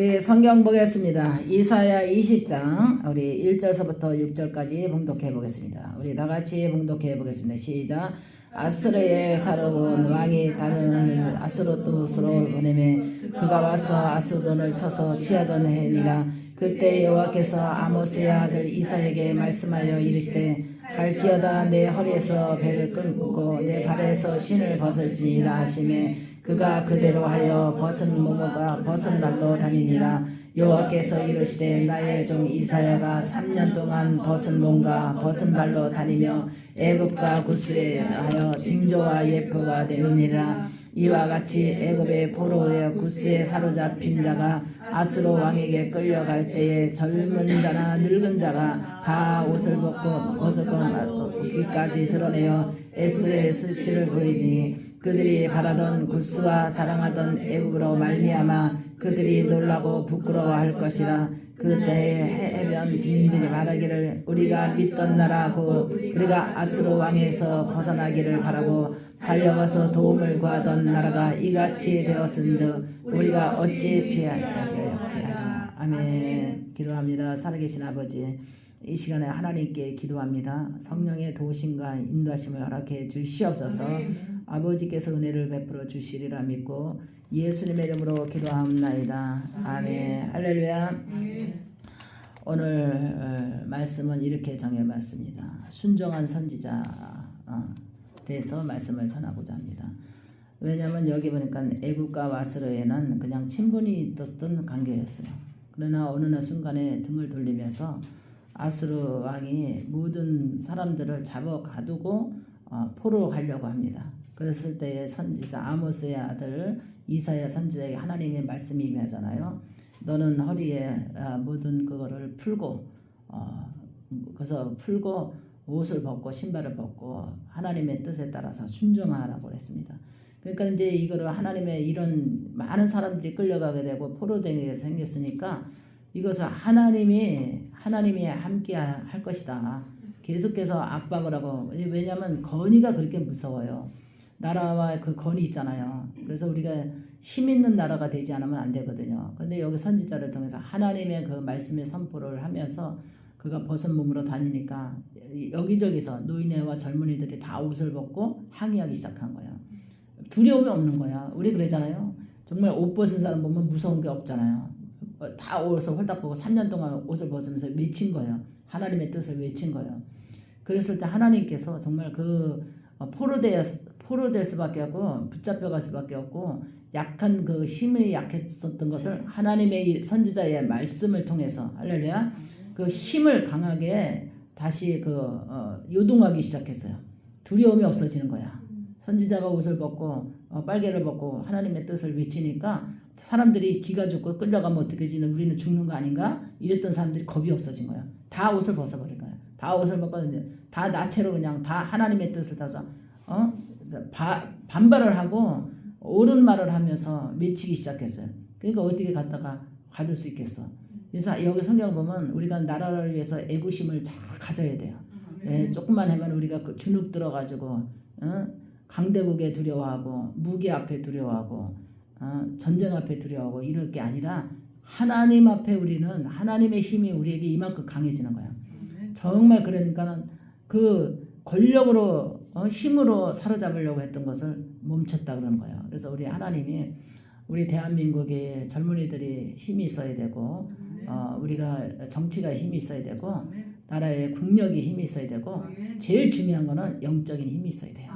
우리 성경 보겠습니다. 이사야 20장 우리 1절서부터 6절까지 봉독해 보겠습니다. 우리 다 같이 봉독해 보겠습니다. 시작. 아스르의 사로운 왕이 다른 아스로도스로 보내매 그가 와서 아스돈을 쳐서 취하던 해니라 그때 여호와께서 아모스의 아들 이사에게 말씀하여 이르시되 갈지어다 내 허리에서 배를 끊고 내 발에서 신을 벗을지니라 하시매 그가 그대로 하여 벗은 모모가 벗은 발로 다니니라. 여호와께서 이르시되 나의 종 이사야가 3년 동안 벗은 몸과 벗은 발로 다니며 애굽과 구스에 하여 징조와 예표가 되느니라. 이와 같이 애굽의 포로의 구스에 사로잡힌 자가 아수로 왕에게 끌려갈 때에 젊은 자나 늙은 자가 다 옷을 벗고 벗을 것까지 드러내어 에스의 수치를 보이니 그들이 바라던 구스와 자랑하던 애굽으로 말미암아 그들이 놀라고 부끄러워할 것이라. 그때에 해변 주민들이 말하기를 우리가 믿던 나라고 우리가 아스로 왕에서 벗어나기를 바라고 달려가서 도움을 구하던 나라가 이같이 되었은즉 우리가 어찌 피하리라. 아멘. 기도합니다. 살아계신 아버지 이 시간에 하나님께 기도합니다 성령의 도우심과 인도하심을 허락해 주시옵소서 아버지께서 은혜를 베풀어 주시리라 믿고 예수님의 이름으로 기도합나이다. 아멘. 할렐루야. 오늘 어, 말씀은 이렇게 정해봤습니다. 순종한 선지자 어, 대해서 말씀을 전하고자 합니다. 왜냐하면 여기 보니까 애국과 와스르에는 그냥 친분이 있었던 관계였어요. 그러나 어느 날 순간에 등을 돌리면서 아스르 왕이 모든 사람들을 잡아 가두고 어, 포로 가려고 합니다. 그랬을 때에 선지자 아모스의 아들 이사야 선지자에게 하나님의 말씀이 임하잖아요. 너는 허리에 아, 모든 그거를 풀고 어, 그래서 풀고 옷을 벗고 신발을 벗고 하나님의 뜻에 따라서 순종하라고 했습니다. 그러니까 이제 이거를 하나님의 이런 많은 사람들이 끌려가게 되고 포로되게 생겼으니까 이것을 하나님이 하나님이 함께 할 것이다. 계속해서 압박을 하고 왜냐하면 건의가 그렇게 무서워요. 나라와 그 건이 있잖아요. 그래서 우리가 힘 있는 나라가 되지 않으면 안 되거든요. 근데 여기 선지자를 통해서 하나님의 그 말씀의 선포를 하면서 그가 벗은 몸으로 다니니까 여기저기서 노인네와 젊은이들이 다 옷을 벗고 항의하기 시작한 거예요. 두려움이 없는 거야. 우리 그러잖아요. 정말 옷 벗은 사람 보면 무서운 게 없잖아요. 다 옷을 홀딱 벗고 3년 동안 옷을 벗으면서 외친 거예요. 하나님의 뜻을 외친 거예요. 그랬을 때 하나님께서 정말 그 포로되 포로될 수밖에 없고 붙잡혀 갈 수밖에 없고 약한 그 힘이 약했었던 것을 하나님의 선지자의 말씀을 통해서 할렐루야 그 힘을 강하게 다시 그 어, 요동하기 시작했어요. 두려움이 없어지는 거야. 선지자가 옷을 벗고 어, 빨개를 벗고 하나님의 뜻을 외치니까 사람들이 기가 죽고 끌려가면 어떻게 지는 우리는 죽는 거 아닌가 이랬던 사람들이 겁이 없어진 거야. 다 옷을 벗어버린 거야. 다 옷을 벗고 다 나체로 그냥 다 하나님의 뜻을 따서 어 바, 반발을 하고 옳은 말을 하면서 미치기 시작했어요. 그러니까 어떻게 갔다가 가둘 수 있겠어. 그래서 여기 성경 보면 우리가 나라를 위해서 애구심을 잘 가져야 돼요. 예, 조금만 하면 우리가 그 주눅 들어가지고 어? 강대국에 두려워하고 무기 앞에 두려워하고 어? 전쟁 앞에 두려워하고 이럴 게 아니라 하나님 앞에 우리는 하나님의 힘이 우리에게 이만큼 강해지는 거야. 정말 그러니까는 그 권력으로 어, 힘으로 사로잡으려고 했던 것을 멈췄다 그런 거예요. 그래서 우리 하나님이 우리 대한민국의 젊은이들이 힘이 있어야 되고 어, 우리가 정치가 힘이 있어야 되고 나라의 국력이 힘이 있어야 되고 제일 중요한 거는 영적인 힘이 있어야 돼요.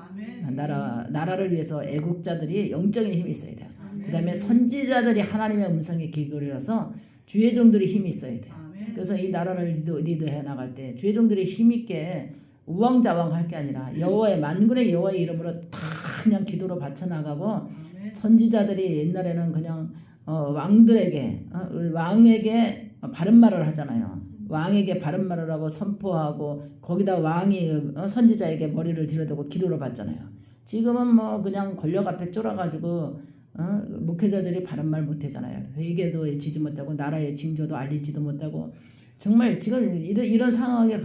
나라 나라를 위해서 애국자들이 영적인 힘이 있어야 돼요. 그다음에 선지자들이 하나님의 음성에 기울여서 주의 종들이 힘이 있어야 돼요. 그래서 이 나라를 리드, 리드해 나갈 때 주의 종들이 힘 있게 우왕좌왕할 게 아니라 여호와의 만군의 여호와의 이름으로 다 그냥 기도로 바쳐 나가고 선지자들이 옛날에는 그냥 어, 왕들에게 어, 왕에게 바른 말을 하잖아요. 왕에게 바른 말을 하고 선포하고 거기다 왕이 어, 선지자에게 머리를 들여대고 기도를 받잖아요. 지금은 뭐 그냥 권력 앞에 쫄아가지고 어, 목회자들이 바른 말 못하잖아요. 회개도 지지 못하고 나라의 징조도 알리지도 못하고 정말 지금 이런, 이런 상황에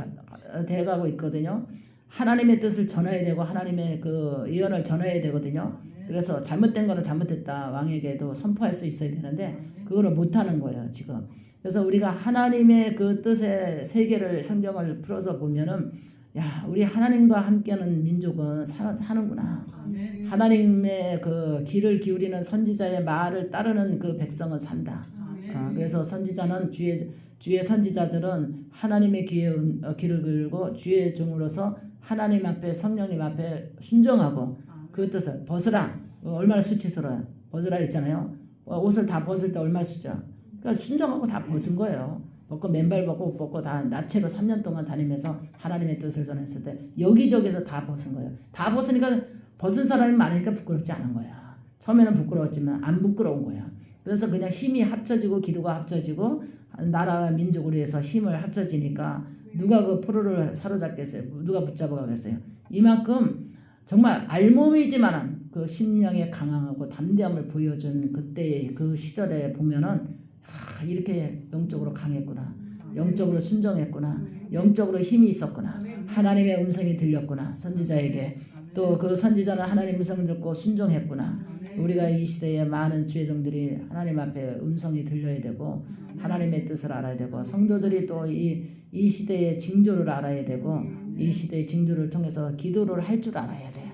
돼가고 있거든요. 하나님의 뜻을 전해야 되고 하나님의 그 예언을 전해야 되거든요. 그래서 잘못된 거는 잘못됐다 왕에게도 선포할 수 있어야 되는데 그거를 못 하는 거예요 지금. 그래서 우리가 하나님의 그 뜻의 세계를 성경을 풀어서 보면은 야 우리 하나님과 함께하는 민족은 사, 사는구나. 아멘. 하나님의 그 귀를 기울이는 선지자의 말을 따르는 그 백성은 산다. 아멘. 어, 그래서 선지자는 주의 주의 선지자들은 하나님의 귀에 음, 어, 귀를 기울고 주의 종으로서 하나님 앞에 성령님 앞에 순종하고 그 뜻을 벗으라 어, 얼마나 수치스러워요 벗으라 했잖아요 어, 옷을 다 벗을 때 얼마나 수죠 그러니까 순종하고 다 벗은 거예요 벗고 맨발 벗고 옷 벗고 다 나체로 3년 동안 다니면서 하나님의 뜻을 전했을 때 여기저기서 다 벗은 거예요 다 벗으니까 벗은 사람이 많으니까 부끄럽지 않은 거야 처음에는 부끄러웠지만 안 부끄러운 거야 그래서 그냥 힘이 합쳐지고 기도가 합쳐지고 나라와 민족을 위해서 힘을 합쳐지니까 누가 그 포로를 사로잡겠어요? 누가 붙잡아 가겠어요? 이만큼 정말 알몸이지만은 그 심령에 강하고 담대함을 보여준 그때의 그 시절에 보면은 하, 이렇게 영적으로 강했구나. 영적으로 순종했구나. 영적으로 힘이 있었구나. 하나님의 음성이 들렸구나. 선지자에게. 또 그 선지자는 하나님 음성을 듣고 순종했구나. 우리가 이 시대에 많은 주의종들이 하나님 앞에 음성이 들려야 되고 하나님의 뜻을 알아야 되고 성도들이 또 이 이 시대의 징조를 알아야 되고 이 시대의 징조를 통해서 기도를 할 줄 알아야 돼.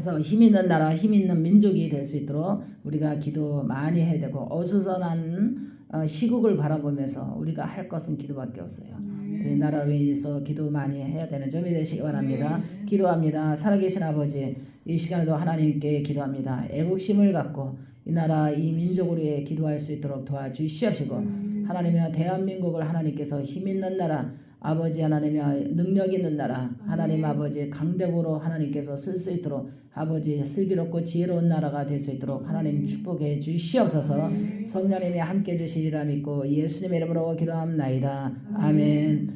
그래서 힘 있는 나라, 힘 있는 민족이 될 수 있도록 우리가 기도 많이 해야 되고 어수선한 어, 시국을 바라보면서 우리가 할 것은 기도밖에 없어요. 우리 나라를 위해서 기도 많이 해야 되는 점이 되시기 바랍니다. 기도합니다. 살아계신 아버지, 이 시간에도 하나님께 기도합니다. 애국심을 갖고 이 나라, 이 민족을 위해 기도할 수 있도록 도와주시옵시고 하나님이여 대한민국을 하나님께서 힘 있는 나라, 아버지 하나님이여 능력 있는 나라, 하나님 아버지 강대국으로 하나님께서 쓸 수 있도록 아버지 슬기롭고 지혜로운 나라가 될 수 있도록 하나님 축복해 주시옵소서. 성령님이 함께 해주시리라 믿고 예수님의 이름으로 기도합나이다. 아멘.